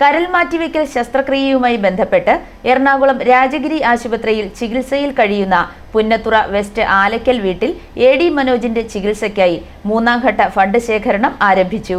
കരൽ മാറ്റിവെക്കൽ ശസ്ത്രക്രിയയുമായി ബന്ധപ്പെട്ട് എറണാകുളം രാജഗിരി ആശുപത്രിയിൽ ചികിത്സയിൽ കഴിയുന്ന പുന്നത്തുറ വെസ്റ്റ് ആലക്കൽ വീട്ടിൽ എ ഡി മനോജിന്റെ ചികിത്സയ്ക്കായി മൂന്നാം ഘട്ട ഫണ്ട് ശേഖരണം ആരംഭിച്ചു.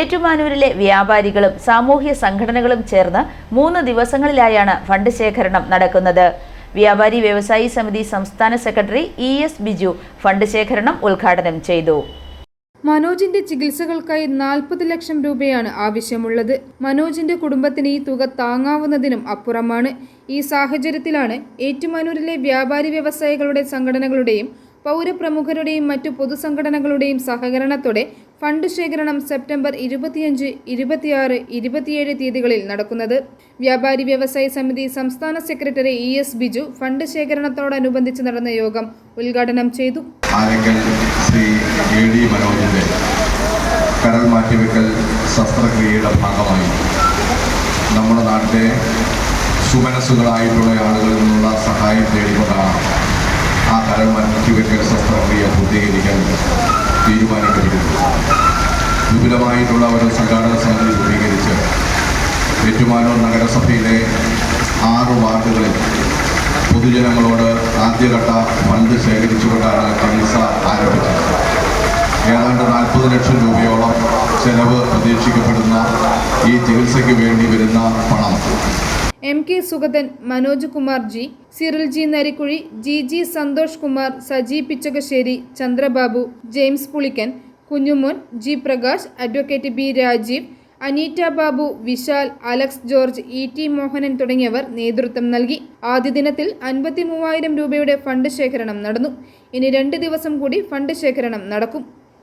ഏറ്റുമാനൂരിലെ വ്യാപാരികളും സാമൂഹ്യ സംഘടനകളും ചേർന്ന് മൂന്ന് ദിവസങ്ങളിലായാണ് ഫണ്ട് ശേഖരണം നടക്കുന്നത്. വ്യാപാരി വ്യവസായി സമിതി സംസ്ഥാന secretary E S Biju fund ശേഖരണം ഉദ്ഘാടനം ചെയ്തു. മനോജിന്റെ ചികിത്സകൾക്കായി നാൽപ്പത് ലക്ഷം രൂപയാണ് ആവശ്യമുള്ളത്. മനോജിന്റെ കുടുംബത്തിന് ഈ തുക താങ്ങാവുന്നതിനും അപ്പുറമാണ്. ഈ സാഹചര്യത്തിലാണ് ഏറ്റുമാനൂരിലെ വ്യാപാരി വ്യവസായികളുടെ സംഘടനകളുടെയും പൗരപ്രമുഖരുടെയും മറ്റു പൊതുസംഘടനകളുടെയും സഹകരണത്തോടെ ഫണ്ട് ശേഖരണം സെപ്റ്റംബർ ഇരുപത്തിയഞ്ച് ഇരുപത്തിയാറ് ഇരുപത്തിയേഴ് തീയതികളിൽ നടക്കുന്നത്. വ്യാപാരി വ്യവസായ സമിതി സംസ്ഥാന secretary E S Biju fund ശേഖരണത്തോടനുബന്ധിച്ച് നടന്ന യോഗം ഉദ്ഘാടനം ചെയ്തു ആരെങ്കിൽ ശ്രീ എ ഡി മനോജിന്റെ കരൾ മാറ്റിവെക്കൽ ശസ്ത്രക്രിയയുടെ ഭാഗമായി നമ്മുടെ നാട്ടിലെ സുമനസ്സുകളായിട്ടുള്ള ആളുകളിൽ നിന്നുള്ള സഹായം തേടിക്കൊണ്ടാണ് ആ കരൾ മാറ്റിവെക്കൽ ശസ്ത്രക്രിയ പൂർത്തീകരിക്കാൻ തീരുമാനിക്കപ്പെട്ടത് വിപുലമായിട്ടുള്ള ഒരു സംഘാടക സമിതി രൂപീകരിച്ച് ഏറ്റുമാനൂർ നഗരസഭയിലെ ആറ് വാർഡുകളിൽ പൊതുജനങ്ങളോട് ആദ്യഘട്ട ഫണ്ട് ശേഖരിച്ചുകൊണ്ടാണ് ചികിത്സ ആരംഭിച്ചത്. ഏതാണ്ട് നാൽപ്പത് ലക്ഷം രൂപയോളം ചെലവ് പ്രതീക്ഷിക്കപ്പെടുന്ന ഈ ചികിത്സയ്ക്ക് വേണ്ടി വരുന്ന പണം. M K Sugathan Manoj Kumar G Cyril G Narikkuzhi G G Santhosh Kumar Saji Pichakassery Chandrababu James Pulickan Kunjumon G Prakash advocate B Rajeev Aneeta Babu Vishal Alex George E T Mohanan തുടങ്ങിയവർ നേതൃത്വം നൽകി. ആദ്യ ദിനത്തിൽ അൻപത്തി മൂവായിരം രൂപയുടെ fund ശേഖരണം നടന്നു. ഇനി രണ്ട് ദിവസം കൂടി ഫണ്ട് ശേഖരണം നടക്കും.